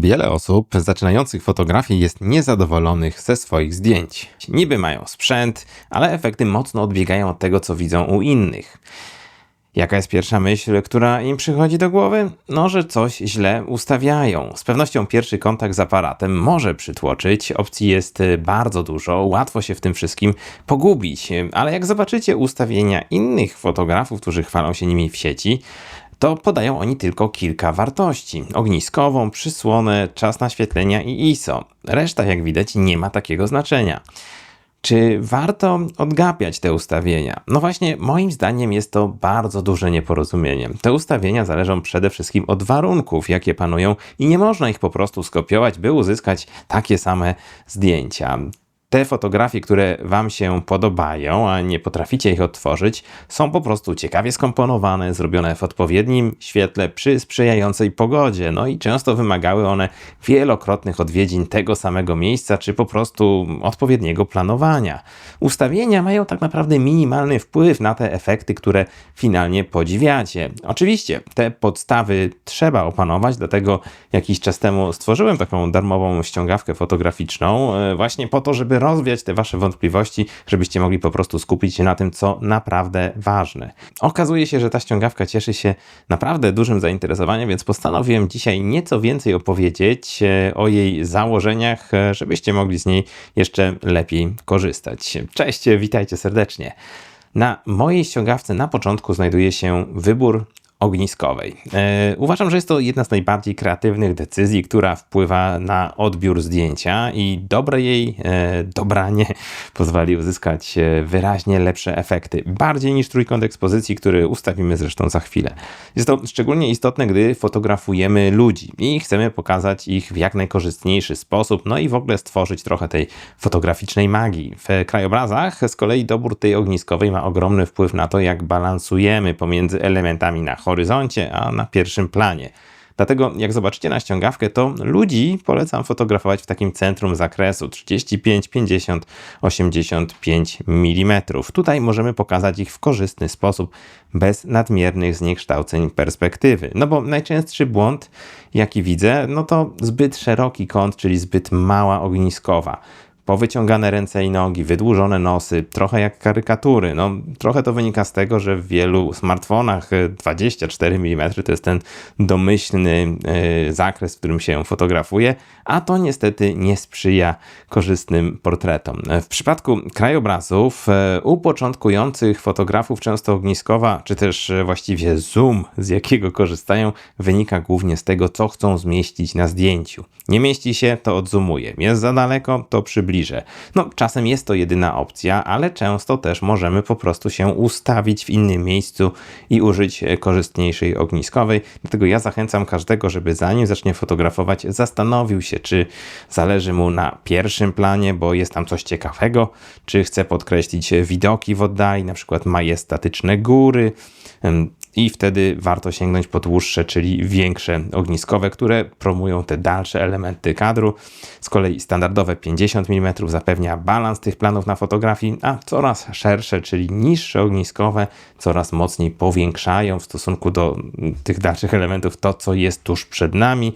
Wiele osób zaczynających fotografię jest niezadowolonych ze swoich zdjęć. Niby mają sprzęt, ale efekty mocno odbiegają od tego, co widzą u innych. Jaka jest pierwsza myśl, która im przychodzi do głowy? No, że coś źle ustawiają. Z pewnością pierwszy kontakt z aparatem może przytłoczyć, opcji jest bardzo dużo, łatwo się w tym wszystkim pogubić, ale jak zobaczycie ustawienia innych fotografów, którzy chwalą się nimi w sieci, to podają oni tylko kilka wartości: ogniskową, przysłonę, czas naświetlenia i ISO. Reszta, jak widać, nie ma takiego znaczenia. Czy warto odgapiać te ustawienia? No właśnie, moim zdaniem jest to bardzo duże nieporozumienie. Te ustawienia zależą przede wszystkim od warunków, jakie panują, i nie można ich po prostu skopiować, by uzyskać takie same zdjęcia te fotografie, które Wam się podobają, a nie potraficie ich odtworzyć, są po prostu ciekawie skomponowane, zrobione w odpowiednim świetle przy sprzyjającej pogodzie. No i często wymagały one wielokrotnych odwiedzin tego samego miejsca, czy po prostu odpowiedniego planowania. Ustawienia mają tak naprawdę minimalny wpływ na te efekty, które finalnie podziwiacie. Oczywiście te podstawy trzeba opanować, dlatego jakiś czas temu stworzyłem taką darmową ściągawkę fotograficzną, e, właśnie po to, żeby rozwiać te wasze wątpliwości, żebyście mogli po prostu skupić się na tym, co naprawdę ważne. Okazuje się, że ta ściągawka cieszy się naprawdę dużym zainteresowaniem, więc postanowiłem dzisiaj nieco więcej opowiedzieć e, o jej założeniach, e, żebyście mogli z niej jeszcze lepiej korzystać. Cześć, witajcie serdecznie. Na mojej ściągawce na początku znajduje się wybór ogniskowej. E, uważam, że jest to jedna z najbardziej kreatywnych decyzji, która wpływa na odbiór zdjęcia i dobre jej e, dobranie pozwoli uzyskać e, wyraźnie lepsze efekty. Bardziej niż trójkąt ekspozycji, który ustawimy zresztą za chwilę. Jest to szczególnie istotne, gdy fotografujemy ludzi i chcemy pokazać ich w jak najkorzystniejszy sposób, no i w ogóle stworzyć trochę tej fotograficznej magii. W krajobrazach z kolei dobór tej ogniskowej ma ogromny wpływ na to, jak balansujemy pomiędzy elementami na horyzoncie, a na pierwszym planie. Dlatego jak zobaczycie na ściągawkę, to ludzi polecam fotografować w takim centrum zakresu 35, 50, 85 mm. Tutaj możemy pokazać ich w korzystny sposób, bez nadmiernych zniekształceń perspektywy. No bo najczęstszy błąd, jaki widzę, no to zbyt szeroki kąt, czyli zbyt mała ogniskowa powyciągane ręce i nogi, wydłużone nosy, trochę jak karykatury. No, trochę to wynika z tego, że w wielu smartfonach 24 mm to jest ten domyślny yy, zakres, w którym się fotografuje, a to niestety nie sprzyja korzystnym portretom. W przypadku krajobrazów u początkujących fotografów często ogniskowa, czy też właściwie zoom, z jakiego korzystają, wynika głównie z tego, co chcą zmieścić na zdjęciu. Nie mieści się, to odzumuje. Jest za daleko, to przybliża no, czasem jest to jedyna opcja, ale często też możemy po prostu się ustawić w innym miejscu i użyć korzystniejszej ogniskowej. Dlatego ja zachęcam każdego, żeby zanim zacznie fotografować, zastanowił się, czy zależy mu na pierwszym planie, bo jest tam coś ciekawego, czy chce podkreślić widoki w oddali, na przykład majestatyczne góry, i wtedy warto sięgnąć po dłuższe, czyli większe ogniskowe, które promują te dalsze elementy kadru. Z kolei standardowe 50 mm zapewnia balans tych planów na fotografii, a coraz szersze, czyli niższe ogniskowe, coraz mocniej powiększają w stosunku do tych dalszych elementów to, co jest tuż przed nami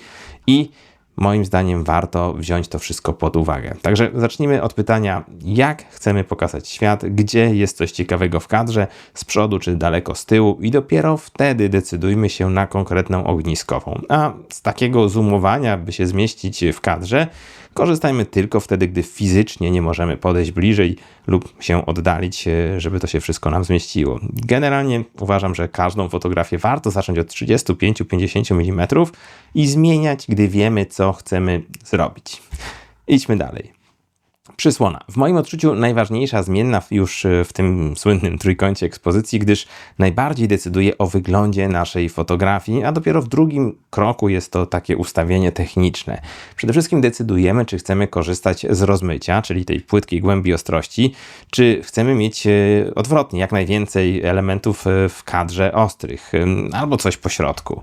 i moim zdaniem warto wziąć to wszystko pod uwagę. Także zacznijmy od pytania, jak chcemy pokazać świat, gdzie jest coś ciekawego w kadrze, z przodu czy daleko z tyłu i dopiero wtedy decydujmy się na konkretną ogniskową. A z takiego zoomowania, by się zmieścić w kadrze, Korzystajmy tylko wtedy, gdy fizycznie nie możemy podejść bliżej lub się oddalić, e, żeby to się wszystko nam zmieściło. Generalnie uważam, że każdą fotografię warto zacząć od 35-50 mm i zmieniać, gdy wiemy, co chcemy zrobić. Idźmy dalej. Przysłona. W moim odczuciu najważniejsza zmienna już e, w tym słynnym trójkącie ekspozycji, gdyż najbardziej decyduje o wyglądzie naszej fotografii, a dopiero w drugim kroku jest to takie ustawienie techniczne. Przede wszystkim decydujemy, czy chcemy korzystać z rozmycia, czyli tej płytkiej głębi ostrości, czy chcemy mieć e, odwrotnie, jak najwięcej elementów e, w kadrze ostrych, albo coś po środku.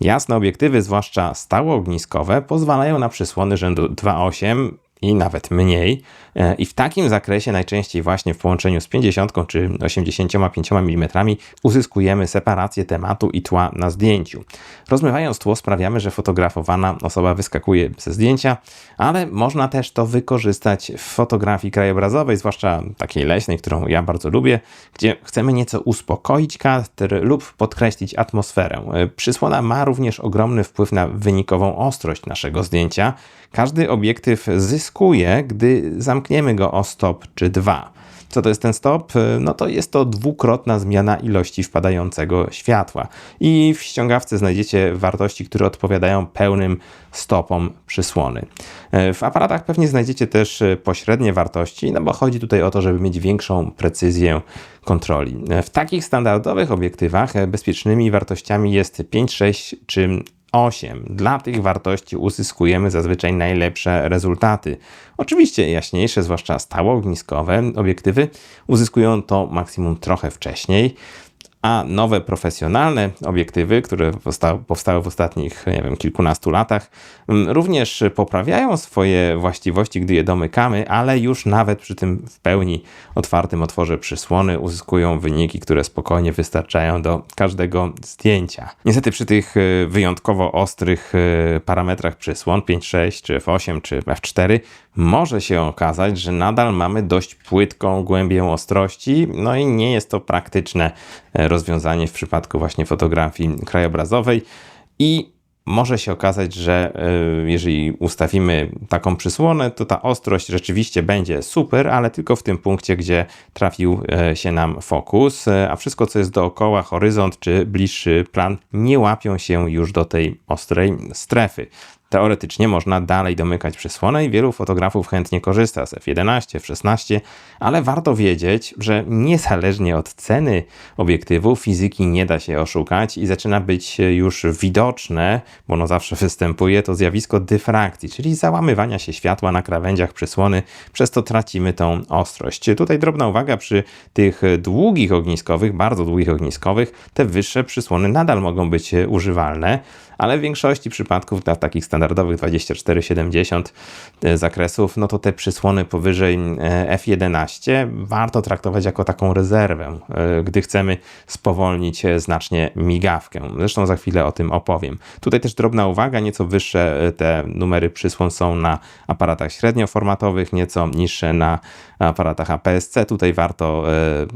Jasne obiektywy, zwłaszcza stało ogniskowe, pozwalają na przysłony rzędu 2.8 i nawet mniej. E, I w takim zakresie, najczęściej właśnie w połączeniu z 50 czy 85 mm, uzyskujemy separację tematu i tła na zdjęciu. Rozmywając tło, sprawiamy, że fotografowana osoba wyskakuje ze zdjęcia, ale można też to wykorzystać w fotografii krajobrazowej, zwłaszcza takiej leśnej, którą ja bardzo lubię, gdzie chcemy nieco uspokoić kadr lub podkreślić atmosferę. E, przysłona ma również ogromny wpływ na wynikową ostrość naszego zdjęcia. Każdy obiektyw zyskuje, gdy zamkniemy go o stop czy dwa. Co to jest ten stop? No to jest to dwukrotna zmiana ilości wpadającego światła. I w ściągawce znajdziecie wartości, które odpowiadają pełnym stopom przysłony. W aparatach pewnie znajdziecie też pośrednie wartości, no bo chodzi tutaj o to, żeby mieć większą precyzję kontroli. W takich standardowych obiektywach bezpiecznymi wartościami jest 5, 6 czy 8. Dla tych wartości uzyskujemy zazwyczaj najlepsze rezultaty. Oczywiście jaśniejsze, zwłaszcza stałoogniskowe obiektywy uzyskują to maksimum trochę wcześniej a nowe profesjonalne obiektywy, które powstały w ostatnich nie wiem, kilkunastu latach, mm, również poprawiają swoje właściwości, gdy je domykamy, ale już nawet przy tym w pełni otwartym otworze przysłony uzyskują wyniki, które spokojnie wystarczają do każdego zdjęcia. Niestety przy tych e, wyjątkowo ostrych e, parametrach przysłon 5.6 czy F8 czy F4 może się okazać, że nadal mamy dość płytką głębię ostrości, no i nie jest to praktyczne rozwiązanie w przypadku właśnie fotografii krajobrazowej i może się okazać, że e, jeżeli ustawimy taką przysłonę, to ta ostrość rzeczywiście będzie super, ale tylko w tym punkcie, gdzie trafił e, się nam fokus, a wszystko, co jest dookoła, horyzont czy bliższy plan, nie łapią się już do tej ostrej strefy. Teoretycznie można dalej domykać przysłonę i wielu fotografów chętnie korzysta z F11, F16, ale warto wiedzieć, że niezależnie od ceny obiektywu fizyki nie da się oszukać i zaczyna być już widoczne, bo ono zawsze występuje, to zjawisko dyfrakcji, czyli załamywania się światła na krawędziach przysłony, przez to tracimy tą ostrość. Tutaj drobna uwaga, przy tych długich ogniskowych, bardzo długich ogniskowych, te wyższe przysłony nadal mogą być używalne, ale w większości przypadków dla takich standardowych 24-70 e, zakresów, no to te przysłony powyżej e, F11 warto traktować jako taką rezerwę, e, gdy chcemy spowolnić znacznie migawkę. Zresztą za chwilę o tym opowiem. Tutaj też drobna uwaga, nieco wyższe te numery przysłon są na aparatach średnioformatowych, nieco niższe na aparatach APS-C. Tutaj warto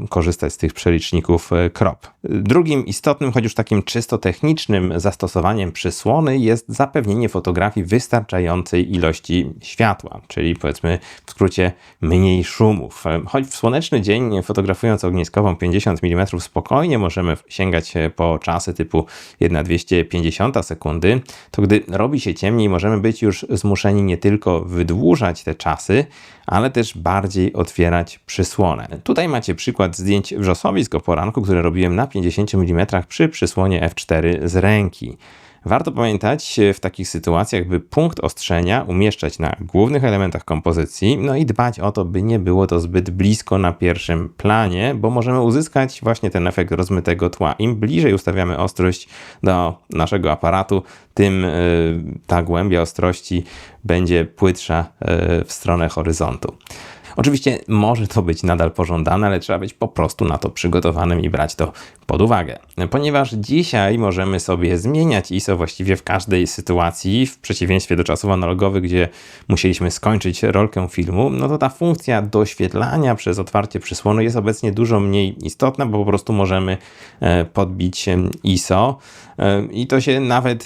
korzystać z tych przeliczników crop. Drugim istotnym, choć już takim czysto technicznym zastosowaniem przysłony jest zapewnienie fotografii wystarczającej ilości światła, czyli powiedzmy w skrócie mniej szumów. Choć w słoneczny dzień fotografując ogniskową 50 mm spokojnie możemy sięgać po czasy typu 1,250 sekundy, to gdy robi się ciemniej możemy być już zmuszeni nie tylko wydłużać te czasy, ale też bardziej otwierać przysłonę. Tutaj macie przykład zdjęć wrzosowisk o poranku, które robiłem na 50 mm przy przysłonie f4 z ręki. Warto pamiętać w takich sytuacjach, by punkt ostrzenia umieszczać na głównych elementach kompozycji, no i dbać o to, by nie było to zbyt blisko na pierwszym planie, bo możemy uzyskać właśnie ten efekt rozmytego tła. Im bliżej ustawiamy ostrość do naszego aparatu, tym y, ta głębia ostrości będzie płytsza y, w stronę horyzontu. Oczywiście może to być nadal pożądane, ale trzeba być po prostu na to przygotowanym i brać to pod uwagę. Ponieważ dzisiaj możemy sobie zmieniać ISO właściwie w każdej sytuacji, w przeciwieństwie do czasów analogowych, gdzie musieliśmy skończyć rolkę filmu, no to ta funkcja doświetlania przez otwarcie przysłonu jest obecnie dużo mniej istotna, bo po prostu możemy e, podbić ISO e, i to się nawet e,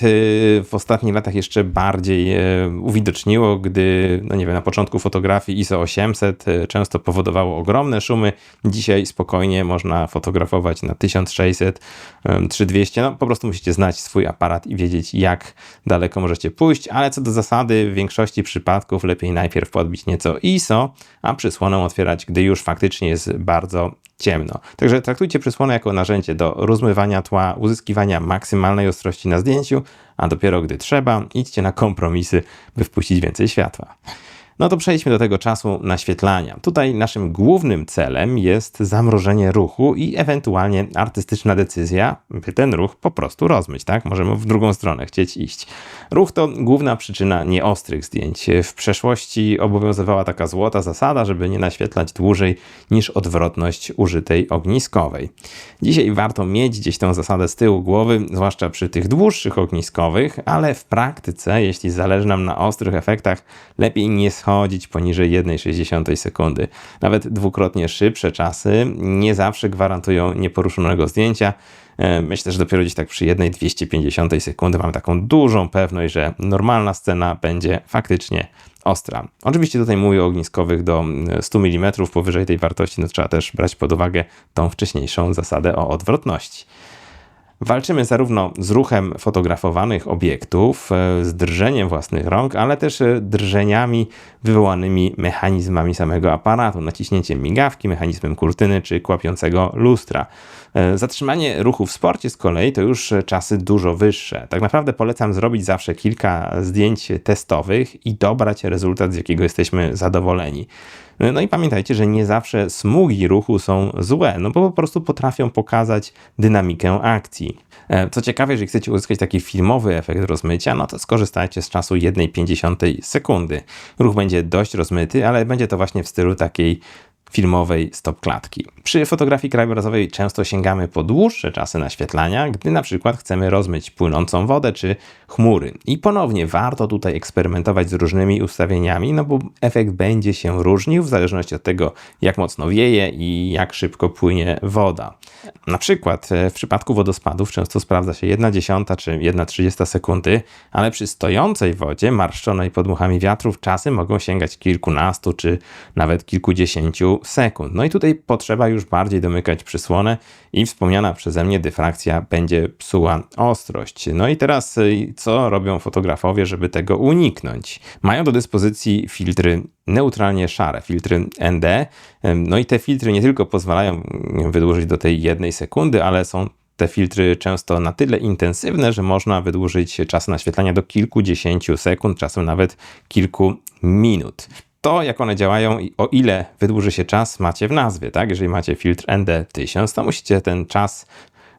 w ostatnich latach jeszcze bardziej uwidoczniło, gdy, no nie wiem, na początku fotografii ISO 800 Y, często powodowało ogromne szumy. Dzisiaj spokojnie można fotografować na 1600, 3200. No po prostu musicie znać swój aparat i wiedzieć, jak daleko możecie pójść, ale co do zasady, w większości przypadków lepiej najpierw podbić nieco ISO, a przysłonę otwierać, gdy już faktycznie jest bardzo ciemno. Także traktujcie przysłonę jako narzędzie do rozmywania tła, uzyskiwania maksymalnej ostrości na zdjęciu, a dopiero gdy trzeba, idźcie na kompromisy, by wpuścić więcej światła. No to przejdźmy do tego czasu naświetlania. Tutaj naszym głównym celem jest zamrożenie ruchu i ewentualnie artystyczna decyzja, by ten ruch po prostu rozmyć, tak? Możemy w drugą stronę chcieć iść. Ruch to główna przyczyna nieostrych zdjęć. W przeszłości obowiązywała taka złota zasada, żeby nie naświetlać dłużej niż odwrotność użytej ogniskowej. Dzisiaj warto mieć gdzieś tę zasadę z tyłu głowy, zwłaszcza przy tych dłuższych ogniskowych, ale w praktyce, jeśli zależy nam na ostrych efektach, lepiej nie poniżej 1,6 sekundy. Nawet dwukrotnie szybsze czasy nie zawsze gwarantują nieporuszonego zdjęcia. E, myślę, że dopiero gdzieś tak przy 1,250 sekundy mamy taką dużą pewność, że normalna scena będzie faktycznie ostra. Oczywiście tutaj mówię o ogniskowych do 100 mm powyżej tej wartości, no trzeba też brać pod uwagę tą wcześniejszą zasadę o odwrotności. Walczymy zarówno z ruchem fotografowanych obiektów, e, z drżeniem własnych rąk, ale też e, drżeniami wywołanymi mechanizmami samego aparatu, naciśnięciem migawki, mechanizmem kurtyny czy kłapiącego lustra. E, zatrzymanie ruchu w sporcie z kolei to już czasy dużo wyższe. Tak naprawdę polecam zrobić zawsze kilka zdjęć testowych i dobrać rezultat, z jakiego jesteśmy zadowoleni. No i pamiętajcie, że nie zawsze smugi ruchu są złe, no bo po prostu potrafią pokazać dynamikę akcji. E, co ciekawe, jeżeli chcecie uzyskać taki filmowy efekt rozmycia, no to skorzystajcie z czasu 1,5 sekundy. Ruch będzie dość rozmyty, ale będzie to właśnie w stylu takiej filmowej stop klatki. Przy fotografii krajobrazowej często sięgamy po dłuższe czasy naświetlania, gdy na przykład chcemy rozmyć płynącą wodę czy chmury. I ponownie warto tutaj eksperymentować z różnymi ustawieniami, no bo efekt będzie się różnił w zależności od tego, jak mocno wieje i jak szybko płynie woda. Na przykład e, w przypadku wodospadów często sprawdza się 1 dziesiąta czy 1 trzydziesta sekundy, ale przy stojącej wodzie, marszczonej podmuchami wiatrów, czasy mogą sięgać kilkunastu czy nawet kilkudziesięciu sekund. No i tutaj potrzeba już bardziej domykać przysłonę i wspomniana przeze mnie dyfrakcja będzie psuła ostrość. No i teraz y, co robią fotografowie, żeby tego uniknąć? Mają do dyspozycji filtry neutralnie szare, filtry ND. No i te filtry nie tylko pozwalają wydłużyć do tej jednej sekundy, ale są te filtry często na tyle intensywne, że można wydłużyć czas naświetlania do kilkudziesięciu sekund, czasem nawet kilku minut to, jak one działają i o ile wydłuży się czas, macie w nazwie, tak? Jeżeli macie filtr ND1000, to musicie ten czas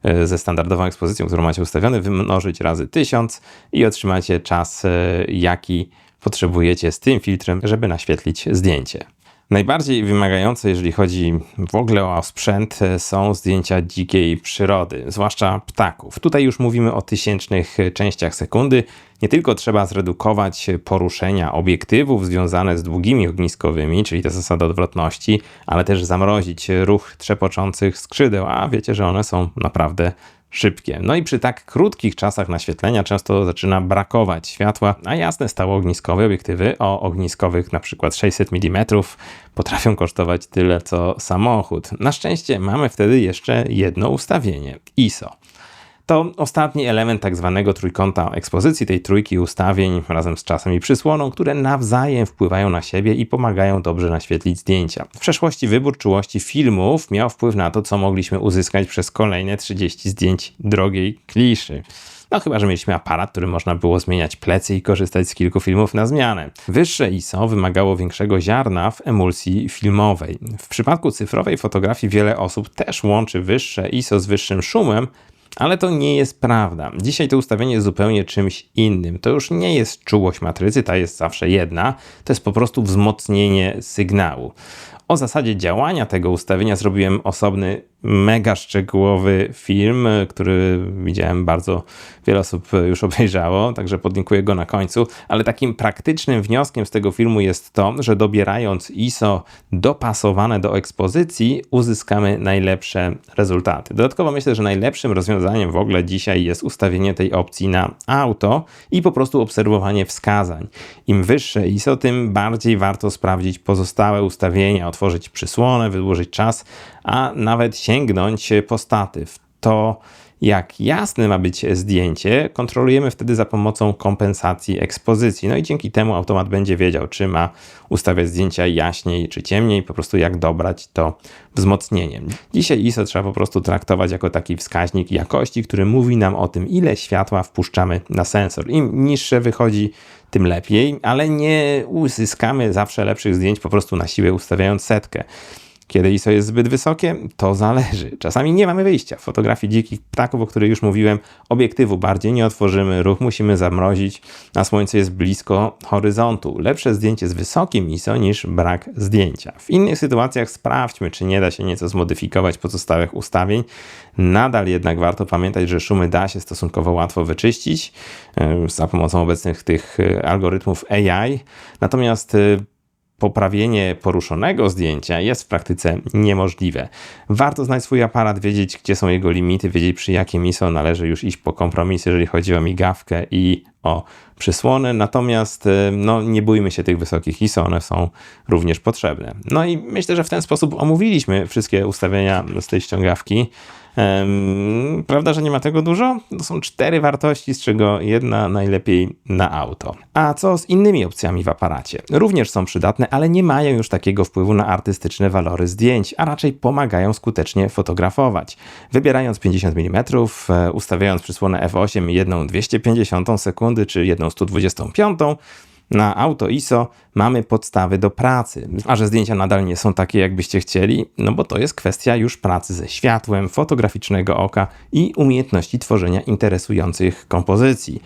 e, ze standardową ekspozycją, którą macie ustawiony, wymnożyć razy 1000 i otrzymacie czas, e, jaki potrzebujecie z tym filtrem, żeby naświetlić zdjęcie. Najbardziej wymagające, jeżeli chodzi w ogóle o sprzęt, są zdjęcia dzikiej przyrody, zwłaszcza ptaków. Tutaj już mówimy o tysięcznych częściach sekundy. Nie tylko trzeba zredukować poruszenia obiektywów związane z długimi ogniskowymi, czyli ta zasada odwrotności, ale też zamrozić ruch trzepoczących skrzydeł, a wiecie, że one są naprawdę szybkie. No i przy tak krótkich czasach naświetlenia często zaczyna brakować światła, a jasne stało ogniskowe obiektywy o ogniskowych przykład 600 mm potrafią kosztować tyle co samochód. Na szczęście mamy wtedy jeszcze jedno ustawienie ISO. To ostatni element tak zwanego trójkąta ekspozycji, tej trójki ustawień razem z czasem i przysłoną, które nawzajem wpływają na siebie i pomagają dobrze naświetlić zdjęcia. W przeszłości wybór czułości filmów miał wpływ na to, co mogliśmy uzyskać przez kolejne 30 zdjęć drogiej kliszy. No chyba, że mieliśmy aparat, który można było zmieniać plecy i korzystać z kilku filmów na zmianę. Wyższe ISO wymagało większego ziarna w emulsji filmowej. W przypadku cyfrowej fotografii wiele osób też łączy wyższe ISO z wyższym szumem, ale to nie jest prawda. Dzisiaj to ustawienie jest zupełnie czymś innym. To już nie jest czułość matrycy, ta jest zawsze jedna, to jest po prostu wzmocnienie sygnału. O zasadzie działania tego ustawienia zrobiłem osobny mega szczegółowy film, który widziałem bardzo wiele osób już obejrzało, także podlinkuję go na końcu, ale takim praktycznym wnioskiem z tego filmu jest to, że dobierając ISO dopasowane do ekspozycji, uzyskamy najlepsze rezultaty. Dodatkowo myślę, że najlepszym rozwiązaniem w ogóle dzisiaj jest ustawienie tej opcji na auto i po prostu obserwowanie wskazań. Im wyższe ISO, tym bardziej warto sprawdzić pozostałe ustawienia, otworzyć przysłonę, wydłużyć czas, a nawet sięgnąć po statyw. To jak jasne ma być zdjęcie, kontrolujemy wtedy za pomocą kompensacji ekspozycji. No i dzięki temu automat będzie wiedział, czy ma ustawiać zdjęcia jaśniej czy ciemniej, po prostu jak dobrać to wzmocnienie. Dzisiaj ISO trzeba po prostu traktować jako taki wskaźnik jakości, który mówi nam o tym, ile światła wpuszczamy na sensor. Im niższe wychodzi, tym lepiej, ale nie uzyskamy zawsze lepszych zdjęć po prostu na siłę ustawiając setkę. Kiedy ISO jest zbyt wysokie, to zależy. Czasami nie mamy wyjścia. W fotografii dzikich ptaków, o której już mówiłem, obiektywu bardziej nie otworzymy, ruch musimy zamrozić, a słońce jest blisko horyzontu. Lepsze zdjęcie z wysokim ISO niż brak zdjęcia. W innych sytuacjach sprawdźmy, czy nie da się nieco zmodyfikować pozostałych ustawień. Nadal jednak warto pamiętać, że szumy da się stosunkowo łatwo wyczyścić e, za pomocą obecnych tych e, algorytmów AI. Natomiast e, poprawienie poruszonego zdjęcia jest w praktyce niemożliwe. Warto znać swój aparat, wiedzieć, gdzie są jego limity, wiedzieć, przy jakim ISO należy już iść po kompromis, jeżeli chodzi o migawkę i o przysłony. Natomiast no, nie bójmy się tych wysokich ISO, one są również potrzebne. No i myślę, że w ten sposób omówiliśmy wszystkie ustawienia z tej ściągawki. Prawda, że nie ma tego dużo? To są cztery wartości, z czego jedna najlepiej na auto. A co z innymi opcjami w aparacie? Również są przydatne, ale nie mają już takiego wpływu na artystyczne walory zdjęć, a raczej pomagają skutecznie fotografować. Wybierając 50 mm, ustawiając przysłonę f8 jedną 250 sekundy czy jedną 125, na auto ISO mamy podstawy do pracy. A że zdjęcia nadal nie są takie, jakbyście chcieli, no bo to jest kwestia już pracy ze światłem, fotograficznego oka i umiejętności tworzenia interesujących kompozycji.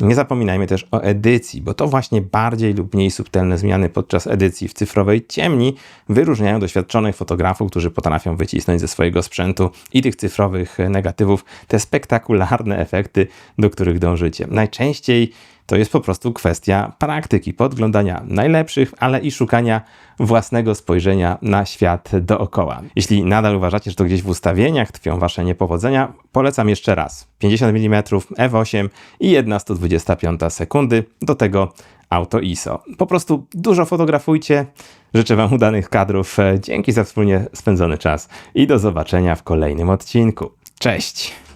Nie zapominajmy też o edycji, bo to właśnie bardziej lub mniej subtelne zmiany podczas edycji w cyfrowej ciemni wyróżniają doświadczonych fotografów, którzy potrafią wycisnąć ze swojego sprzętu i tych cyfrowych negatywów te spektakularne efekty, do których dążycie. Najczęściej to jest po prostu kwestia praktyki, podglądania najlepszych, ale i szukania własnego spojrzenia na świat dookoła. Jeśli nadal uważacie, że to gdzieś w ustawieniach tkwią wasze niepowodzenia, polecam jeszcze raz. 50 mm f8 i 1,125 sekundy, do tego auto ISO. Po prostu dużo fotografujcie. Życzę Wam udanych kadrów. Dzięki za wspólnie spędzony czas i do zobaczenia w kolejnym odcinku. Cześć!